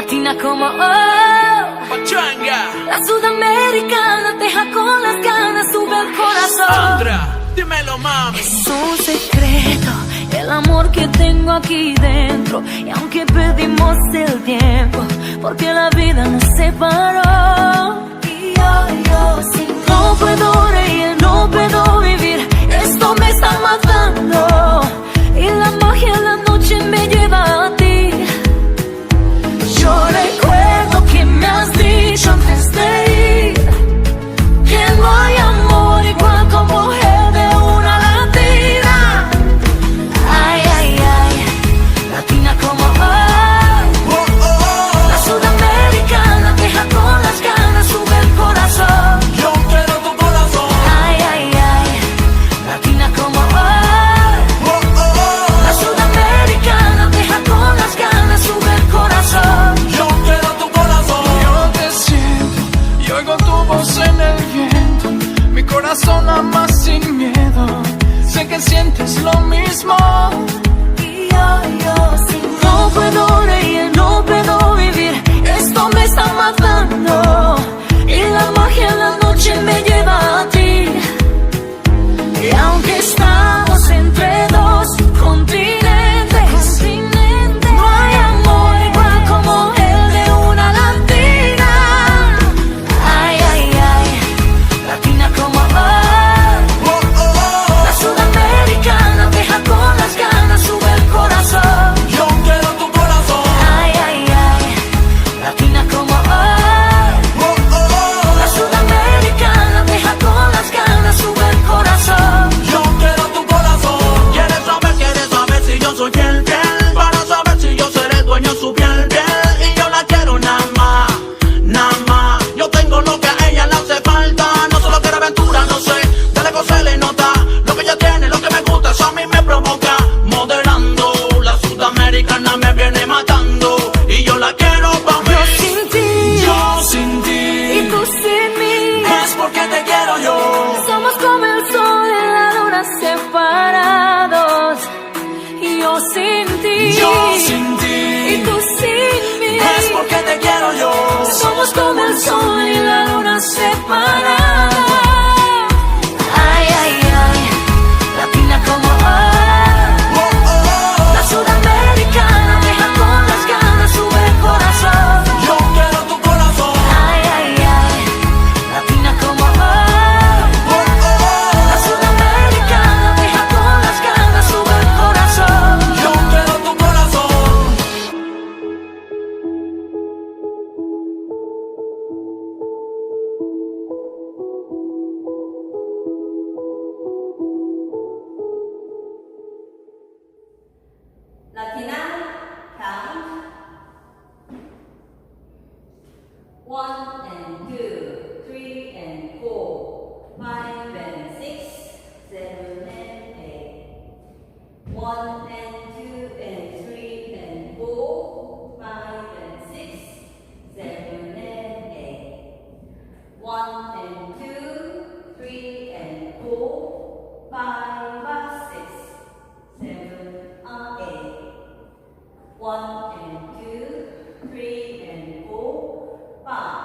latina como oh. La sudamericana te deja con las ganas, sube el corazón. Sandra, dímelo, mami. Es un secreto el amor que tengo aquí dentro. Y aunque pedimos el tiempo, porque la vida nos separó. es lo mismo. americana me viene matando y yo la quiero pa' mí. Yo sin ti, yo sin ti, y tú sin mí, es porque te quiero yo. Somos como el sol y la luna separados. Y yo sin ti, yo sin ti, y tú sin mí, es porque te quiero yo. Somos como el sol y la luna One and two, three and four, five.